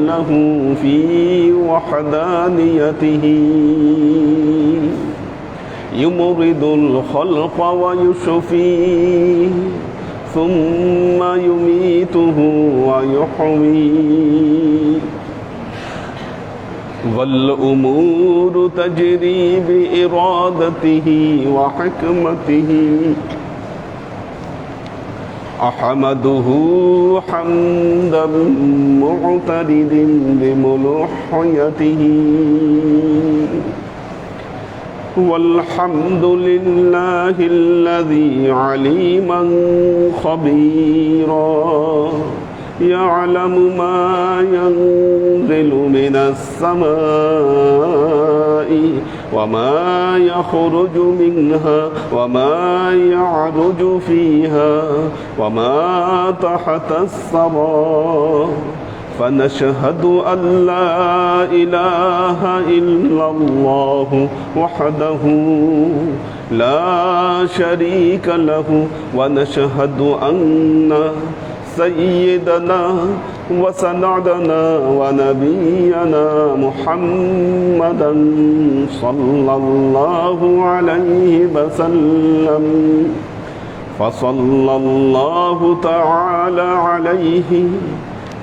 له في وحدانيته. يمرض الخلق ويشفيه ثم يميته ويحييه والأمور تجري بإرادته وحكمته. أحمده حمدا معترد بملوحيته والحمد لله الذي عليما خبيرا. يعلم ما ينزل من السماء وما يخرج منها وما يعرج فيها وما تحت الثرى. فنشهد أن لا إله إلا الله وحده لا شريك له. ونشهد أن سيدنا وسندنا ونبينا محمدا صلى الله عليه وسلم. فصلى الله تعالى عليه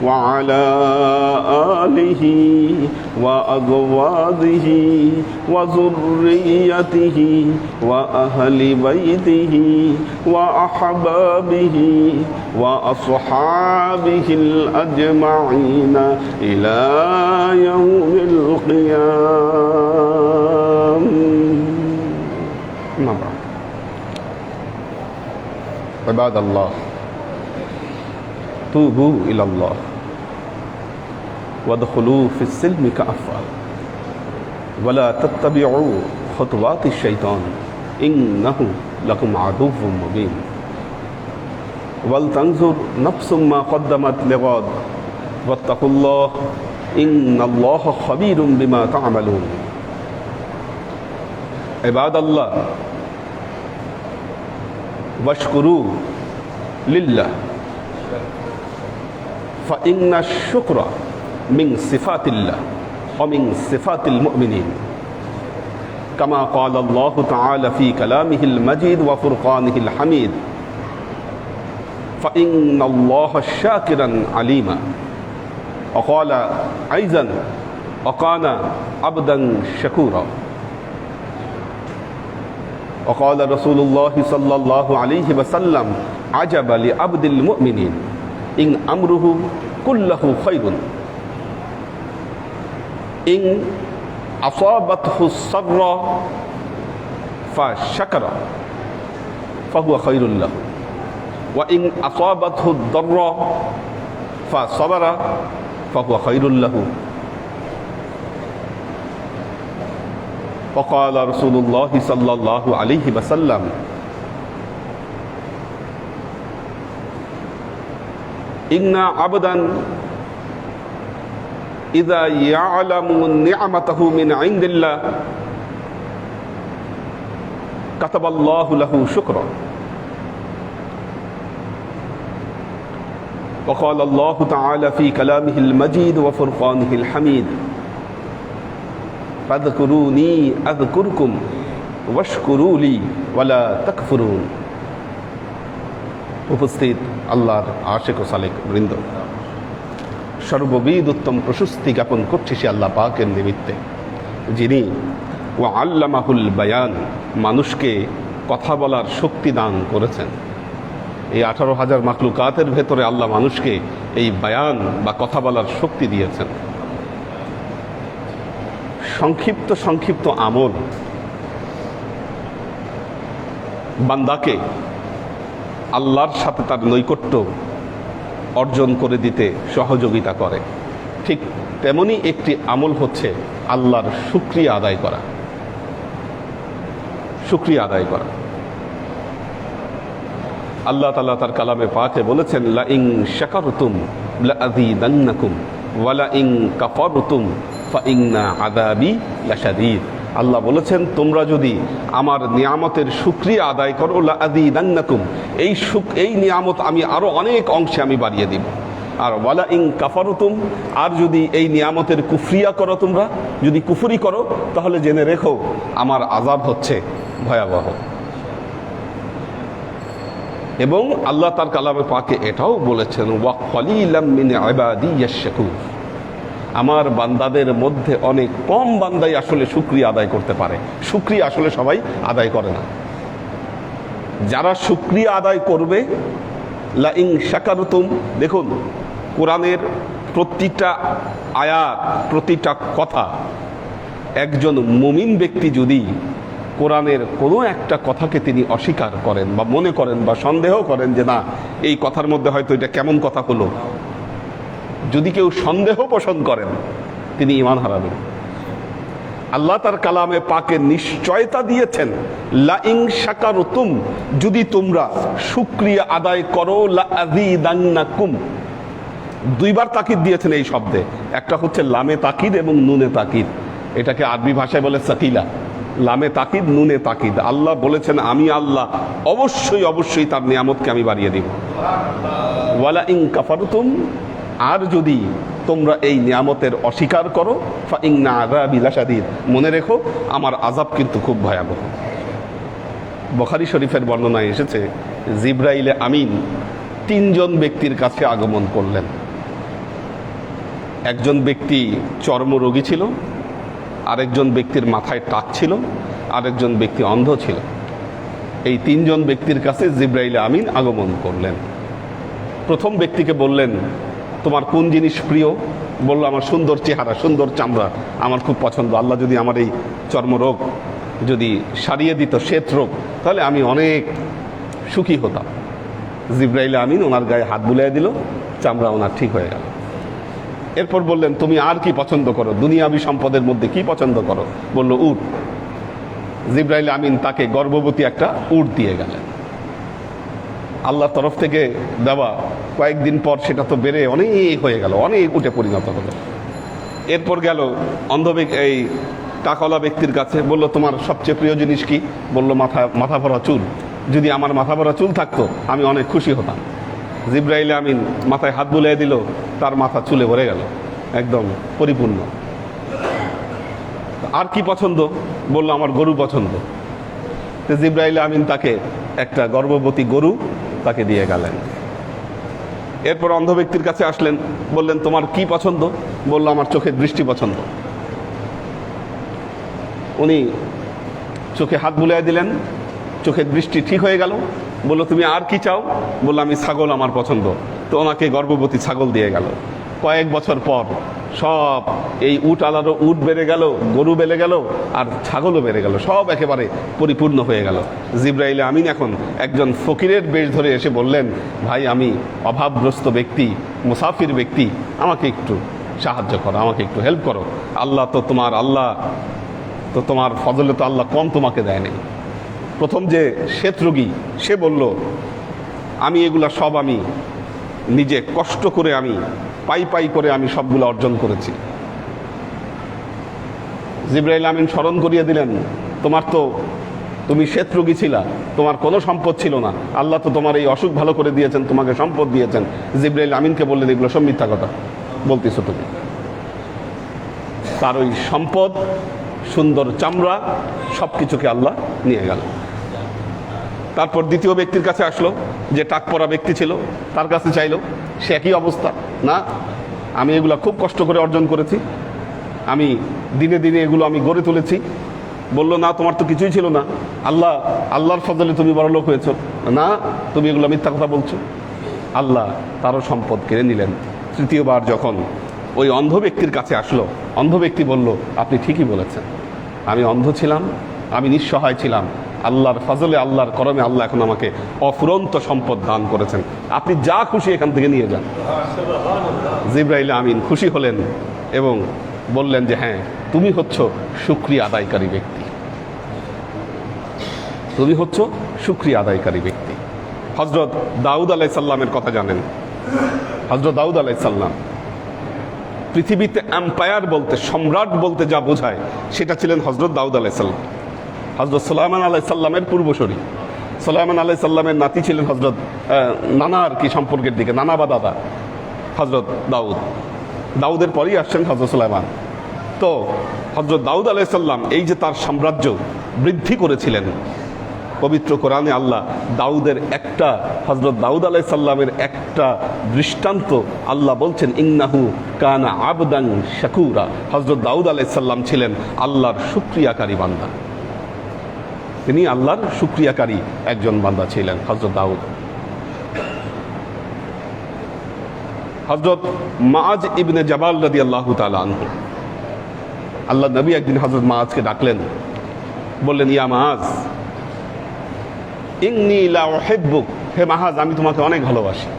وعلى آله وأزواجه وذريته وأهل بيته وأحبابه وأصحابه الأجمعين إلى يوم القيامة نعم. عباد الله توبوا إلى الله وادخلوا في السلم كأفا ولا تتبعوا خطوات الشيطان. إنه لكم عدو مبين. ولتنظر نفس ما قدمت لغد واتقوا الله. إن الله خبير بما تعملون. عباد الله واشكروا لله. فإن الشكر من صفات الله ومن صفات المؤمنين. كما قال الله تعالى في كلامه المجيد وفرقانه الحميد فإن الله شاكرا عليما. وقال أيضا وكان عبدا شكورا. وقال رسول الله صلى الله عليه وسلم عجب لعبد المؤمنين إن أمره كله خير. إن أصابته السر فشكر فهو خير له. وإن أصابته الضر فصبر فهو خير له. وقال رسول الله صلى الله عليه وسلم إن عبدا إذا يعلم نعمته من عند الله كتب الله له شكرا وقال الله تعالى في كلامه المجيد وفرقانه الحميد فاذكروني أذكركم واشكروا لي ولا تكفرون উপস্থিত আল্লাহর আশেক ও সালেক বৃন্দ সর্ববিদ উত্তম প্রশস্তি জ্ঞাপন করছি সে আল্লাহ পাকের নিমিত্তে। যিনি ও আল্লামাহুল বায়ান, মানুষকে কথা বলার শক্তি দান করেছেন। এই আঠারো হাজার মাকলুকাতের ভেতরে আল্লাহ মানুষকে এই বায়ান বা কথা বলার শক্তি দিয়েছেন। সংক্ষিপ্ত সংক্ষিপ্ত আমল বান্দাকে আল্লাহর সাথে তার নৈকট্য অর্জন করে দিতে সহযোগিতা করে। ঠিক তেমনি একটি আমল হচ্ছে আল্লাহর শুক্রিয়া আদায় করা। শুক্রিয়া আদায় করা। আল্লাহ তালা তার কালামে পাকে বলেছেন লা ইং শাকারতুম লা আযীদান্নাকুম ওয়া লা ইং কাফারতুম ফা ইন্না আযাবি লাশাদীদ। আল্লাহ বলেছেন, তোমরা যদি আমার নিয়ামতের সুক্রিয়া আদায় করো আদি নান্নাকুম এই সুখ এই নিয়ামত আমি আরও অনেক অংশে আমি বাড়িয়ে দিব। আর ওয়ালা ইং কাফারতুম, আর যদি এই নিয়ামতের কুফরিয়া করো তোমরা, যদি কুফুরি করো, তাহলে জেনে রেখো, আমার আজাব হচ্ছে ভয়াবহ। এবং আল্লাহ তার কালামে পাকে এটাও বলেছেন, ওয়া মিন ইয়াশকুর আমার বান্দাদের মধ্যে অনেক কম বান্দাই আসলে শুক্রিয়া আদায় করতে পারে। শুক্রিয়া আসলে সবাই আদায় করে না। যারা শুক্রিয়া আদায় করবে লা ইং শাকারতুম, দেখুন, কোরআনের প্রতিটা আয়াত, প্রতিটা কথা, একজন মুমিন ব্যক্তি যদি কোরআনের কোনো একটা কথাকে তিনি অস্বীকার করেন বা মনে করেন বা সন্দেহ করেন যে, না, এই কথার মধ্যে হয়তো এটা কেমন কথা হলো? যদি কেউ সন্দেহ পোষণ করেন, তিনি ইমান হারাবেন। আল্লাহ তার কালামে পাকে নিশ্চয়তা দিয়েছেন লা ইং শাকারতুম, যদি তোমরা শুক্রিয়া আদায় করো লা দুইবার তাকিদ দিয়েছেন এই শব্দে। একটা হচ্ছে লামে তাকিদ এবং নুনে তাকিদ। এটাকে আরবি ভাষায় বলে সাকিলা। লামে তাকিদ, নুনে তাকিদ। আল্লাহ বলেছেন, আমি আল্লাহ অবশ্যই অবশ্যই তার নিয়ামতকে আমি বাড়িয়ে দিব। ওয়ালা ইং কাফারতুম আর যদি তোমরা এই নিয়ামতের অস্বীকার করো ফা ইন্না আযাবি লাশাদীদ। মনে রেখো, আমার আজাব কিন্তু খুব ভয়াবহ। বখারি শরীফের বর্ণনায় এসেছে, জিব্রাইলে আমিন তিনজন ব্যক্তির কাছে আগমন করলেন। একজন ব্যক্তি চর্মরোগী ছিল, আরেকজন ব্যক্তির মাথায় টাক ছিল, আরেকজন ব্যক্তি অন্ধ ছিল। এই তিনজন ব্যক্তির কাছে জিব্রাইলে আমিন আগমন করলেন। প্রথম ব্যক্তিকে বললেন তোমার কোন জিনিস প্রিয়? বলল, আমার সুন্দর চেহারা, সুন্দর চামড়া, আমার খুব পছন্দ। আল্লাহ যদি আমার এই চর্মরোগ যদি সারিয়ে দিত, শ্বেত রোগ, তাহলে আমি অনেক সুখী হতাম। জিব্রাইল আমিন ওনার গায়ে হাত বুলিয়ে দিল, চামড়া ওনার ঠিক হয়ে গেল। এরপর বললেন, তুমি আর কি পছন্দ করো? দুনিয়াবি সম্পদের মধ্যে কি পছন্দ করো? বলল, উট। জিব্রাইল আমিন তাকে গর্ভবতী একটা উট দিয়ে গেলেন। আল্লাহর তরফ থেকে দেওয়া কয়েকদিন পর সেটা তো বেড়ে অনেক হয়ে গেল, অনেক উঠে পরিণত হলো। এরপর গেল অন্ধ এই টাকাওয়ালা ব্যক্তির কাছে, বলল, তোমার সবচেয়ে প্রিয় জিনিস কি? বলল, মাথা মাথা ভরা চুল। যদি আমার মাথা ভরা চুল থাকতো, আমি অনেক খুশি হতাম। জিব্রাইল আমিন মাথায় হাত বুলিয়ে দিল, তার মাথা চুলে ভরে গেল, একদম পরিপূর্ণ। আর কি পছন্দ? বলল, আমার গরু পছন্দ। জিব্রাইল আমিন তাকে একটা গর্ভবতী গরু তাকে দিয়ে গেলেন। এরপর অন্ধ ব্যক্তির কাছে আসলেন, বললেন, তোমার কি পছন্দ? বলল, আমার চোখের দৃষ্টি পছন্দ। উনি চোখে হাত বুলিয়ে দিলেন, চোখের দৃষ্টি ঠিক হয়ে গেল। বলল, তুমি আর কি চাও? বলল, আমি ছাগল আমার পছন্দ। তো ওনাকে গর্ভবতী ছাগল দিয়ে গেল। কয়েক বছর পর সব এই উট আলারও উট বেড়ে গেল, গরু বেড়ে গেল, আর ছাগলও বেড়ে গেল, সব একেবারে পরিপূর্ণ হয়ে গেল। জিব্রাইল আমিন এখন একজন ফকিরের বেশ ধরে এসে বললেন, ভাই, আমি অভাবগ্রস্ত ব্যক্তি, মুসাফির ব্যক্তি, আমাকে একটু সাহায্য করো, আমাকে একটু হেল্প করো। আল্লাহ তো তোমার, আল্লাহ তো তোমার ফজলে তো আল্লাহ কম তোমাকে দেয়নি প্রথম যে শ্বেত রোগী সে বলল, আমি এগুলা সব আমি নিজে কষ্ট করে আমি, পাই পাই করে আমি সবগুলো অর্জন করেছি। জিব্রাইল আমিন স্মরণ করিয়ে দিলেন, তোমার তো, তুমি শ্বেত রোগী ছিলা, তোমার কোনো সম্পদ ছিল না। আল্লাহ তো তোমার এই অসুখ ভালো করে দিয়েছেন, তোমাকে সম্পদ দিয়েছেন। জিব্রাইল আমিনকে বললেন, এগুলো সব মিথ্যা কথা। বলতেছো তুমি। তার ওই সম্পদ, সুন্দর চামড়া সব কিছুকে আল্লাহ নিয়ে গেল। তারপর দ্বিতীয় ব্যক্তির কাছে আসলো, যে টাক পরা ব্যক্তি ছিল, তার কাছে চাইলো, সে একই অবস্থা, না, আমি এগুলো খুব কষ্ট করে অর্জন করেছি, আমি দিনে দিনে এগুলো আমি গড়ে তুলেছি, বলল, না, তোমার তো কিছুই ছিল না, আল্লাহ, আল্লাহর ফজলে তুমি বড় লোক হয়েছ, না, তুমি এগুলো মিথ্যা কথা বলছো। আল্লাহ তারও সম্পদ কেড়ে নিলেন। তৃতীয়বার যখন ওই অন্ধ ব্যক্তির কাছে আসলো, অন্ধ ব্যক্তি বলল, আপনি ঠিকই বলেছেন, আমি অন্ধ ছিলাম, আমি নিঃসহায় ছিলাম আল্লাহর ফজলে, আল্লাহর করমে আল্লাহ এখন আমাকে অফুরন্ত সম্পদ দান করেছেন। আপনি যা খুশি এখান থেকে নিয়ে যান। জিব্রাইল আমিন খুশি হলেন এবং বললেন যে হ্যাঁ তুমি হচ্ছ সুক্রিয়া আদায়কারী ব্যক্তি। তুমি হচ্ছ সুক্রিয়া আদায়কারী ব্যক্তি। হজরত দাউদ আলাই সাল্লামের কথা জানেন। হজরত দাউদ আলাই সাল্লাম পৃথিবীতে এম্পায়ার বলতে, সম্রাট বলতে যা বোঝায়, সেটা ছিলেন হজরত দাউদ আলাই সাল্লাম হজরত সোলাইমান আলাই সাল্লামের পূর্বসরী। সোলাইমান আলাই সাল্লামের নাতি ছিলেন হজরত নানা আর কি সম্পর্কের দিকে, নানা বা দাদা হজরত দাউদ। দাউদের পরেই আসছেন হজরত সুলাইমান। তো হজরত দাউদ আলাইসাল্লাম এই যে তার সাম্রাজ্য বৃদ্ধি করেছিলেন, পবিত্র কোরআনে আল্লাহ দাউদের একটা হজরত দাউদ আলাই সাল্লামের একটা দৃষ্টান্ত আল্লাহ বলছেন ইংনাহু কানা আবদান শাকুরা। হজরত দাউদ আলাই সাল্লাম ছিলেন আল্লাহর শুক্রিয়াকারী বান্দা। তিনি আল্লাহর শুক্রিয়াকারী একজন বান্দা ছিলেন হজরত দাউদ। হজরত মাজ ইবনে জাবাল রাদি আল্লাহ আনহু। আল্লাহ নবী একদিন হজরত মাজকে ডাকলেন, বললেন, ইয়া মাজ ইন্নি লা উহিব্বুক, হে মাহাজ, আমি তোমাকে অনেক ভালোবাসি।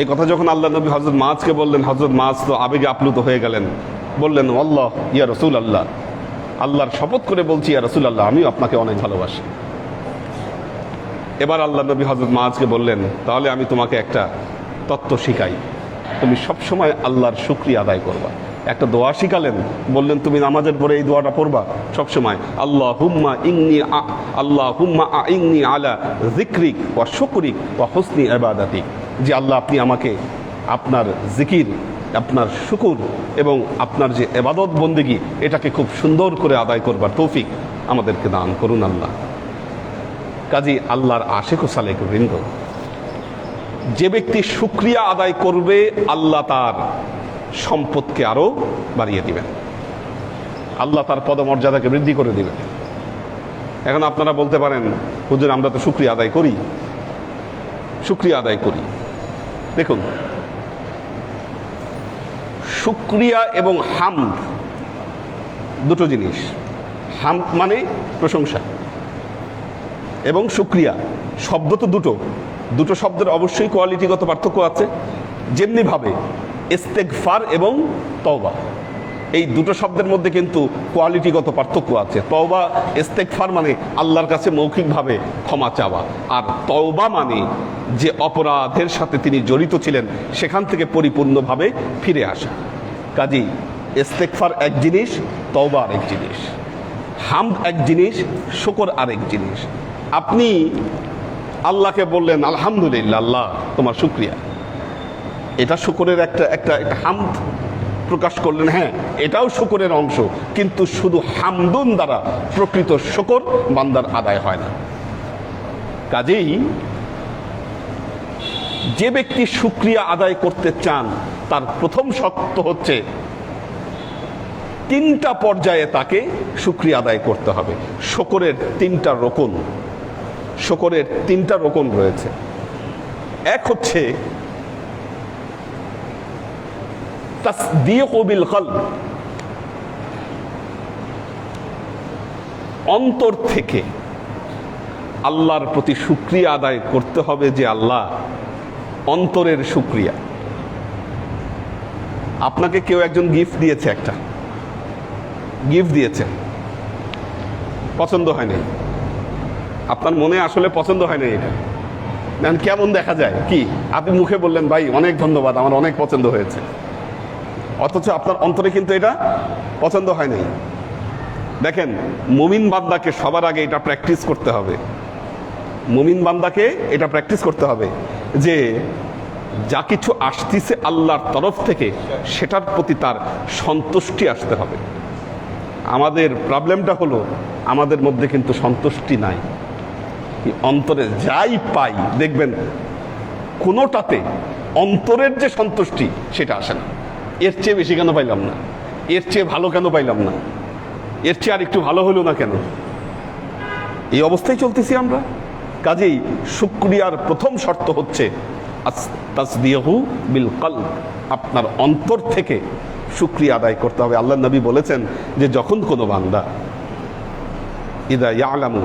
এই কথা যখন আল্লাহ নবী হজরত মাছকে বললেন হজরত মাছ তো আবেগে আপ্লুত হয়ে গেলেন। বললেন আল্লাহ ইয়া রসুল আল্লাহ আল্লাহর শপথ করে বলছি, ইয়া রসুল আল্লাহ আমিও আপনাকে অনেক ভালোবাসি। এবার আল্লাহ নবী হজরত মাছকে বললেন, তাহলে আমি তোমাকে একটা তত্ত্ব শিখাই। তুমি সবসময় আল্লাহর শুক্রিয়া আদায় করবা। একটা দোয়া শিখালেন, বললেন, তুমি নামাজের পরে এই দোয়াটা পড়বা সবসময়। আল্লাহ হুম্মা ইংনি আল্লাহ হুম্মা ইংনি আলা জিক্রিক ওয়া শুকরিক ওয়া হসনি এবাদাতিক যে আল্লাহ আপনি আমাকে আপনার জিকির আপনার শুকুর এবং আপনার যে এবাদত বন্দেগী, এটাকে খুব সুন্দর করে আদায় করবার তৌফিক আমাদেরকে দান করুন আল্লাহ। কাজী আল্লাহর আশেক ও সালেক বৃন্দ, যে ব্যক্তি শুক্রিয়া আদায় করবে, আল্লাহ তার সম্পদকে আরও বাড়িয়ে দিবেন। আল্লাহ তার পদমর্যাদাকে বৃদ্ধি করে দিবেন। এখন আপনারা বলতে পারেন, হুজুর, আমরা তো শুক্রিয়া আদায় করি। শুক্রিয়া আদায় করি। দেখুন শুক্রিয়া এবং হাম, দুটো জিনিস। হাম মানে প্রশংসা এবং শুক্রিয়া শব্দ তো দুটো। দুটো শব্দের অবশ্যই কোয়ালিটিগত পার্থক্য আছে। যেমনিভাবে ইস্তেকফার এবং তওবা। এই দুটো শব্দের মধ্যে কিন্তু কোয়ালিটিগত পার্থক্য আছে। তওবা ইস্তেকফার মানে আল্লাহর কাছে মৌখিকভাবে ক্ষমা চাওয়া। আর তওবা মানে যে অপরাধের সাথে তিনি জড়িত ছিলেন, সেখান থেকে পরিপূর্ণভাবে ফিরে আসা। কাজী ইস্তেকফার এক জিনিস, তওবা আরেক জিনিস। হাম এক জিনিস, শুকর আরেক জিনিস। আপনি আল্লাহকে বললেন, আলহামদুলিল্লাহ, আল্লাহ তোমার শুক্রিয়া। এটা শুকরের একটা একটা একটা হামদ। প্রকাশ করলেন হ্যাঁ এটাও শকরের অংশ, কিন্তু শুধু হামদুন দ্বারা প্রকৃত শুকর বান্দার আদায় হয় না। কাজেই যে ব্যক্তি শুক্রিয়া আদায় করতে চান, তার প্রথম শর্ত হচ্ছে তিনটা পর্যায়ে তাকে শুক্রিয়া আদায় করতে হবে। শকরের তিনটা রোকন, শকরের তিনটা রোকন রয়েছে। এক হচ্ছে তাসদিক বিল কলব অন্তর থেকে আল্লাহর প্রতি শুক্রিয়া আদায় করতে হবে যে আল্লাহ অন্তরের শুক্রিয়া। আপনাকে কেউ একজন গিফট দিয়েছে একটা। গিফট দিয়েছে। পছন্দ হয়নি। আপনার মনে আসলে পছন্দ হয়নি এটা। দেখেন কেমন দেখা যায়? কি? আপনি মুখে বললেন, ভাই, অনেক ধন্যবাদ, আমার অনেক পছন্দ হয়েছে। অথচ আপনার অন্তরে কিন্তু এটা পছন্দ হয় নাই। দেখেন, মুমিন বান্দাকে সবার আগে এটা প্র্যাকটিস করতে হবে। মুমিন বান্দাকে এটা প্র্যাকটিস করতে হবে যে যা কিছু আসতিছে আল্লাহর তরফ থেকে, সেটার প্রতি তার সন্তুষ্টি আসতে হবে। আমাদের প্রবলেমটা হলো, আমাদের মধ্যে কিন্তু সন্তুষ্টি নাই। অন্তরে যাই পাই, দেখবেন, কোনোটাতে অন্তরের যে সন্তুষ্টি, সেটা আসে না। এর চেয়ে বেশি কেন পাইলাম না? এর চেয়ে ভালো কেন পাইলাম না? এর চেয়ে আর একটু ভালো হলো না কেন? এই অবস্থায় চলতেছি আমরা। কাজেই শুক্রিয়ার প্রথম শর্ত হচ্ছে তাসদিয়াহু বিল কল আপনার অন্তর থেকে শুক্রিয়া আদায় করতে হবে। আল্লাহ নবী বলেছেন যে, যখন কোনো বান্দা, ইদা ইয়ালামু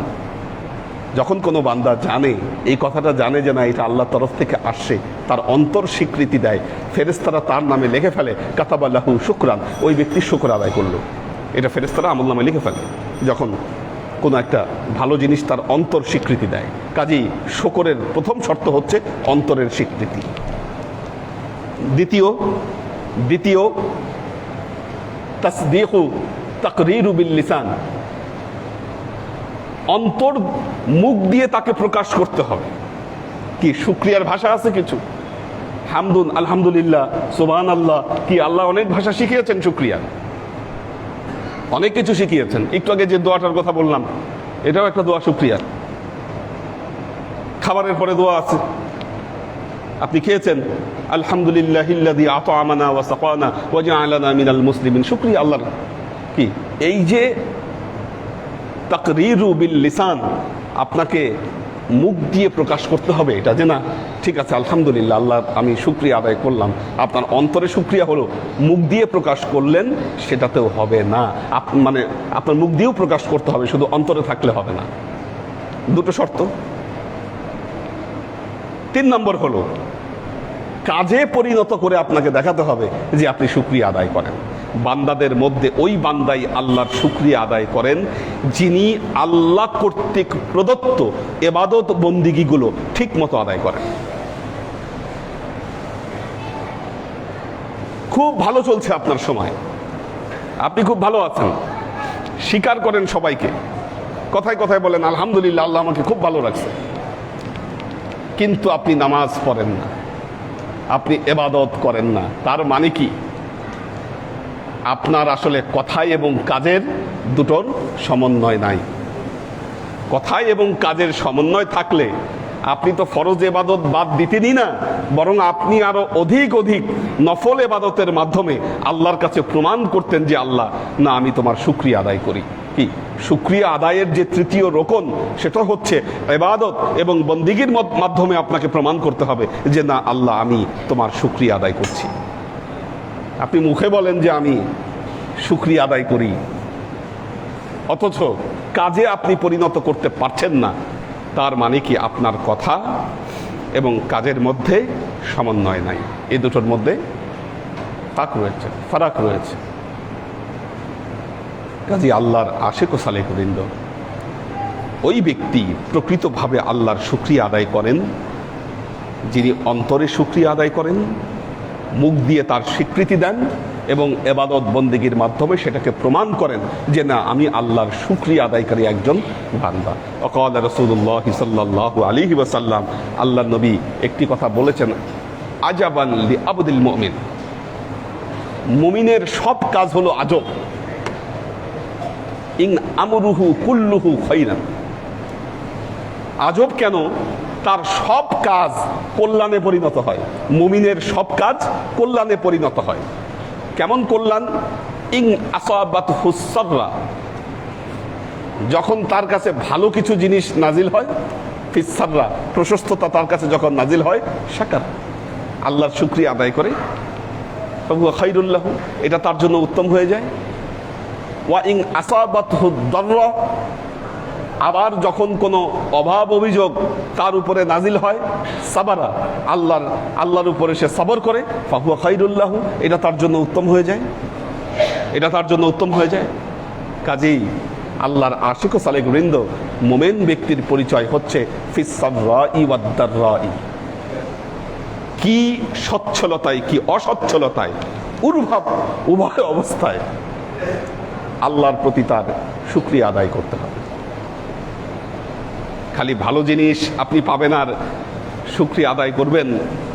যখন কোনো বান্দা জানে, এই কথাটা জানে যে না, এটা আল্লাহর তরফ থেকে আসছে, তার অন্তর স্বীকৃতি দেয় ফেরেস্তারা তার নামে লিখে ফেলে কাতাবাল্লাহু শুক্রান, ওই ব্যক্তি শুক্র আদায় করল। এটা ফেরেস্তারা আমল নামে লিখে ফেলে। যখন কোনো একটা ভালো জিনিস তার অন্তর স্বীকৃতি দেয়, কাজেই শকরের প্রথম শর্ত হচ্ছে অন্তরের স্বীকৃতি। দ্বিতীয় দ্বিতীয় তাসদিকু তাকরিরু বিল লিসান অন্তর মুখ দিয়ে তাকে প্রকাশ করতে হবে। কি শুক্রিয়ার ভাষা আছে কিছু? হামদুন, আলহামদুলিল্লাহ সুবান আল্লাহ কি আল্লাহ অনেক ভাষা শিখিয়েছেন শুক্রিয়া অনেক কিছু শিখিয়েছেন। একটু আগে যে দোয়াটার কথা বললাম, এটাও একটা দোয়া শুক্রিয়া খাবারের পরে দোয়া আছে। আপনি খেয়েছেন? আলহামদুলিল্লাহ ইল্লাযী আতআমানা ওয়া সাকানা ওয়া জাআলানা মিনাল মুসলিমিন। শুকরিয়া আল্লাহর। কি? এই যে তাকরিরু বিল লিসান। আপনাকে মুখ দিয়ে প্রকাশ করতে হবে এটা যে না, ঠিক আছে, আলহামদুলিল্লাহ, আল্লাহ, আমি শুক্রিয়া আদায় করলাম। আপনার অন্তরে শুক্রিয়া হলো, মুখ দিয়ে প্রকাশ করলেন, সেটাতেও হবে না। আপ- মানে আপনার মুখ দিয়েও প্রকাশ করতে হবে, শুধু অন্তরে থাকলে হবে না। দুটো শর্ত। তিন নম্বর হলো, কাজে পরিণত করে আপনাকে দেখাতে হবে যে আপনি সুক্রিয়া আদায় করেন। বান্দাদের মধ্যে ওই বান্দাই আল্লাহর সুক্রিয়া আদায় করেন, যিনি আল্লাহ কর্তৃক প্রদত্ত এবাদত বন্দিগিগুলো ঠিক মতো আদায় করেন। খুব ভালো চলছে আপনার সময়। আপনি খুব ভালো আছেন। স্বীকার করেন সবাইকে। কথায় কথায় বলেন, আলহামদুলিল্লাহ, আল্লাহ আমাকে খুব ভালো রাখছে। কিন্তু আপনি নামাজ পড়েন না। আপনি এবাদত করেন না। তার মানে কি? আপনার আসলে কথায় এবং কাজের দুটোর সমন্বয় নাই। কথায় এবং কাজের সমন্বয় থাকলে আপনি তো ফরজ এবাদত বাদ দিতেনই না, বরং আপনি আরও অধিক অধিক নফল এবাদতের মাধ্যমে আল্লাহর কাছে প্রমাণ করতেন যে আল্লাহ, না, আমি তোমার সুক্রিয়া আদায় করি। কি? সুক্রিয়া আদায়ের যে তৃতীয় রোকন, সেটা হচ্ছে এবাদত এবং বন্দিগির মাধ্যমে আপনাকে প্রমাণ করতে হবে যে, না, আল্লাহ, আমি তোমার সুক্রিয়া আদায় করছি। আপনি মুখে বলেন যে আমি সুক্রিয়া আদায় করি। অথচ কাজে আপনি পরিণত করতে পারছেন না, তার মানে কি আপনার কথা এবং কাজের মধ্যে সমন্বয় নাই। এ দুটোর মধ্যে ফাঁক রয়েছে, ফারাক রয়েছে। কাজী আল্লাহর আশেক ও সালেকবৃন্দ ওই ব্যক্তি প্রকৃতভাবে আল্লাহর শুক্রিয়া আদায় করেন যিনি অন্তরে শুক্রিয়া আদায় করেন মুখ দিয়ে তার স্বীকৃতি দেন এবং এবাদত বন্দিগির মাধ্যমে সেটাকে প্রমাণ করেন যে না, আমি আল্লাহর শুক্রিয়া আদায়কারী একজন বান্দা। অকাল রসুল্লাহ সাল্লাহ আলী ওয়াসাল্লাম আল্লাহ নবী একটি কথা বলেছেন, আজাবান লি আবদুল মমিন। মুমিনের সব কাজ হলো আজব। ইং আমরুহু কুল্লুহু খৈরান আজব কেন? তার সব কাজ কল্যাণে পরিণত হয়। মুমিনের সব কাজ কল্যাণে পরিণত হয়। কেমন কল্যাণ? ইং আসাবাত হুসররা যখন তার কাছে ভালো কিছু জিনিস নাজিল হয় ফিসাররা প্রশস্ততা তার কাছে যখন নাজিল হয় সাকার আল্লাহর শুক্রিয়া আদায় করে। খাইরুল্লাহ এটা তার জন্য উত্তম হয়ে যায়। ওয়া ইং আসাবাত হুদ্দর্রা আবার যখন কোনো অভাব অভিযোগ তার উপরে নাজিল হয়, সাবারা, আল্লাহর আল্লাহর উপরে সে সাবর করে, ফাহুয়া খাইরুল্লাহ এটা তার জন্য উত্তম হয়ে যায়। এটা তার জন্য উত্তম হয়ে যায়। কাজেই আল্লাহর আশিক সালেক বৃন্দ, মোমেন ব্যক্তির পরিচয় হচ্ছে কি সচ্ছলতায়, কি অসচ্ছলতায়, উর্ভাব, উভয় অবস্থায় আল্লাহর প্রতি তার শুক্রিয়া আদায় করতে হবে। খালি ভালো জিনিস আপনি পাবেন আর শুক্রিয়া আদায় করবেন।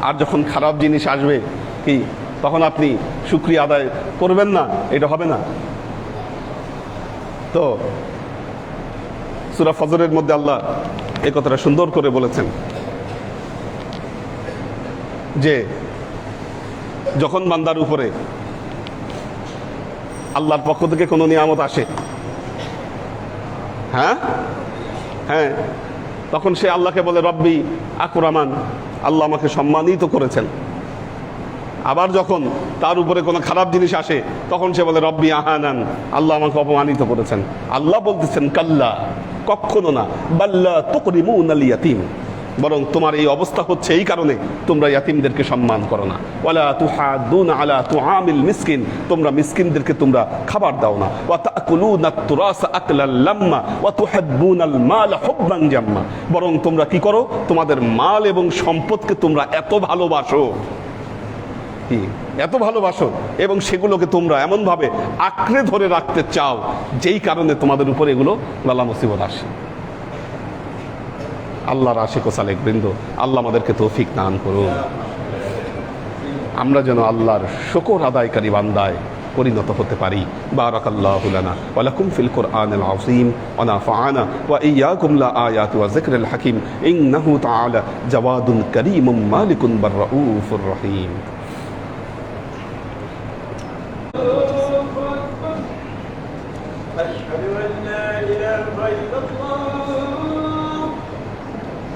আর যখন খারাপ জিনিস আসবে, কি? তখন আপনি শুক্রিয়া আদায় করবেন না, এটা হবে না। তো, সুরা ফজরের মধ্যে আল্লাহ এ কথাটা সুন্দর করে বলেছেন যে, যখন বান্দার উপরে আল্লাহর পক্ষ থেকে কোনো নিয়ামত আসে হ্যাঁ? হ্যাঁ তখন সে আল্লাহকে বলে, রব্বি, আকুরামান, আল্লাহ আমাকে সম্মানিত করেছেন। আবার যখন তার উপরে কোনো খারাপ জিনিস আসে, তখন সে বলে, রব্বি আহানান, আল্লাহ আমাকে অপমানিত করেছেন। আল্লাহ বলতেছেন, কাল্লা কখনো না, বাল্লা তকরিমুন আল ইয়াতিম বরং তোমার এই অবস্থা হচ্ছে এই কারণে তোমরা ইয়াতিমদেরকে সম্মান করো না। ওয়ালা আলা মিসকিন, তোমরা মিসকিনদেরকে তোমরা খাবার দাও না। ওয়া তাকুলুনা তুরাস আকলাল লাম্মা, ওয়া মাল হুববান জাম্মা। বরং তোমরা কি করো? তোমাদের মাল এবং সম্পদকে তোমরা এত ভালোবাসো। এত ভালোবাসো? এবং সেগুলোকে তোমরা এমনভাবে আঁকড়ে ধরে রাখতে চাও, যেই কারণে তোমাদের উপরে এগুলো লালা মুসিবত আসে। আল্লাহর আশিক ও সালেক বৃন্দ, আল্লাহ আমাদেরকে তৌফিক দান করুন। আমরা যেন আল্লাহর শকর আদায়কারী বান্দায় পরিণত হতে পারি। বারাকাল্লাহু লানা ওয়া লাকুম ফিল কুরআনিল আযীম ওয়া নাফা'ানা ওয়া ইয়্যাকুম লা আয়াতি ওয়া যিকরিল হাকীম। ইন্নাহু তাআলা জাওয়াদুন কারীমুম মালিকুন বাররাউফুর রহিম।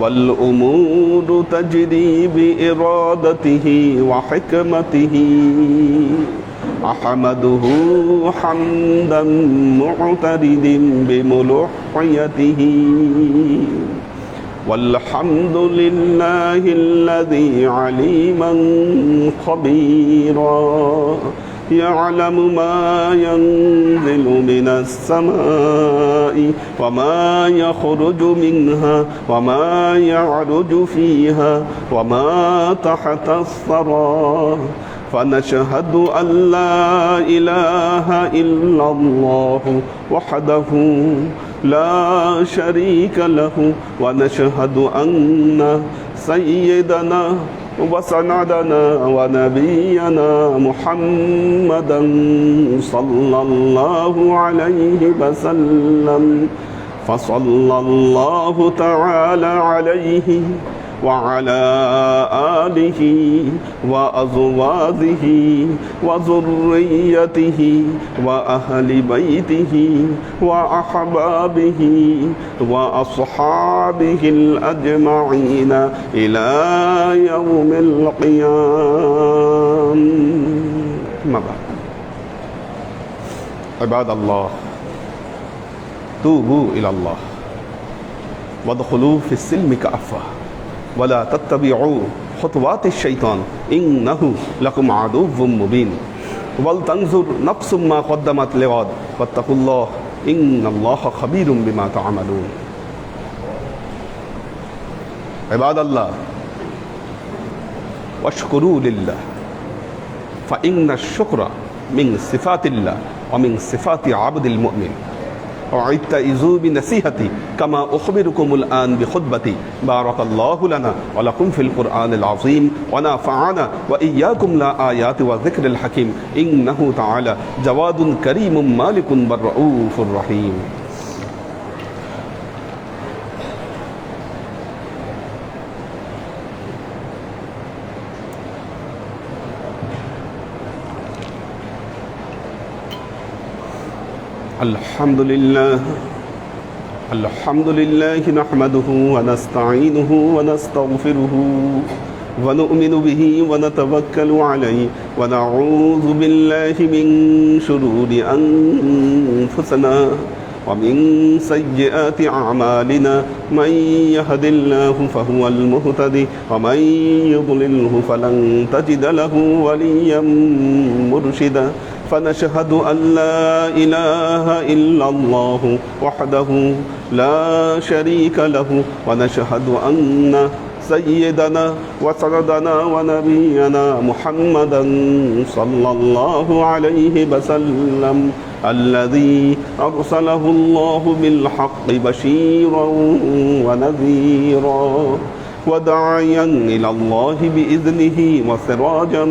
والأمور تجري بإرادته وحكمته. أحمده حمدا معترد بملوحيته. والحمد لله الذي عليما خبيرا. يعلم ما ينزل من السماء وما يخرج منها وما يعرج فيها وما تحت الثرى. فنشهد أن لا إله إلا الله وحده لا شريك له. ونشهد أن سيدنا وسندنا ونبينا محمدا صلى الله عليه وسلم. فصلى الله تعالى عليه وعلى آله وأزواجه وذريته وأهل بيته وأحبابه وأصحابه الأجمعين إلى يوم القيام. ما بعد؟ عباد الله توبوا إلى الله. وادخلوا في السلم كافة ولا تتبعوا خطوات الشيطان إنه لكم عدو مبين ولتنظر نفس ما قدمت لغد واتقوا الله إن الله خبير بما تعملون عباد الله واشكروا لله فإن الشكر من صفات الله ومن صفات عبد المؤمن وعدتئذوا بنصيحتي كما أخبركم الآن بخطبتي بارك الله لنا ولكم في القرآن العظيم ونفعنا وإياكم لا آيات وذكر الحكيم إنه تعالى جواد كريم مالك بالرؤوف الرحيم الحمد لله الحمد لله نحمده ونستعينه ونستغفره ونؤمن به ونتوكل عليه ونعوذ بالله من شرور أنفسنا ومن سيئات أعمالنا. من يهد الله فهو المهتدي ومن يضلله فلن تجد له وليا مرشدا. فنشهد أن لا إله إلا الله وحده لا شريك له ونشهد أن سيدنا وسندنا ونبينا محمدا صلى الله عليه وسلم الذي أرسله الله بالحق بشيرا ونذيرا. وداعيا إلى الله بإذنه وسراجا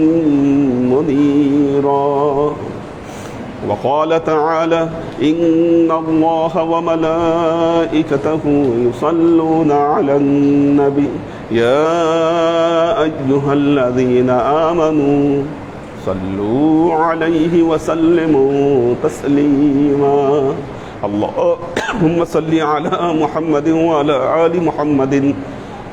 منيرا. وقال تعالى إن الله وملائكته يصلون على النبي. يا أيها الذين آمنوا صلوا عليه وسلموا تسليما. اللهم صل على محمد وعلى آل محمد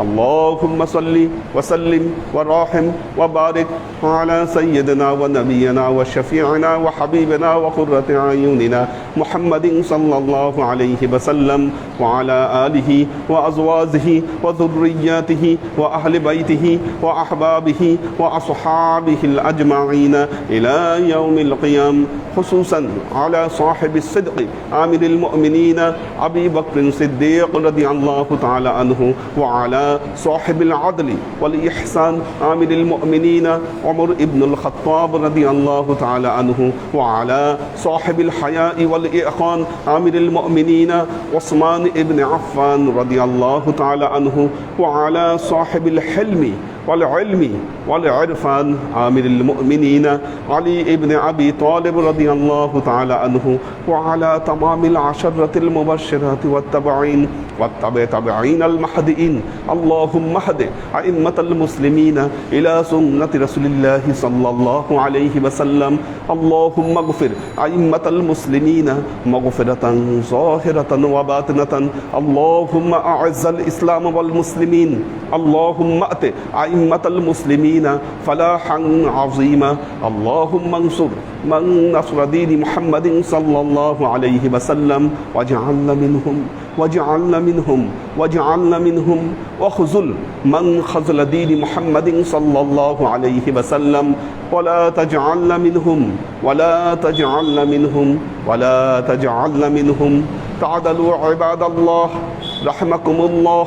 اللهم صل وسلم وراحم وبارك على سيدنا ونبينا وشفيعنا وحبيبنا وقرة أعيننا محمد صلى الله عليه وسلم وعلى آله وأزواجه وذرياته وأهل بيته وأحبابه وأصحابه الأجمعين إلى يوم القيام خصوصا على صاحب الصدق عامل المؤمنين أبي بكر الصديق رضي الله تعالى عنه وعلى صاحب العدل والإحسان عامل المؤمنين. عمر ابن الخطاب رضي الله تعالى عنه وعلى صاحب الحياء والإيقان عامل المؤمنين. عثمان ابن عفان رضي الله تعالى عنه وعلى صاحب الحلم والعلم والعرفان عامل المؤمنين علي ابن أبي طالب رضي الله تعالى عنه وعلى تمام العشرة المبشرات والتبعين والتبع تبعين المهدئين اللهم اهد أئمة المسلمين إلى سنة رسول الله صلى الله عليه وسلم اللهم اغفر أئمة المسلمين مغفرة ظاهرة وباطنة اللهم أعز الإسلام والمسلمين اللهم أت أئمة المسلمين فلاحا عظيما. اللهم انصر من نصر دين محمد صلى الله عليه وسلم. واجعلنا منهم واجعلنا منهم واجعلنا منهم. وخذل من خذل دين محمد صلى الله عليه وسلم. ولا تجعلنا منهم ولا تجعلنا منهم ولا تجعلنا منهم. تعدلوا عباد الله رحمكم الله.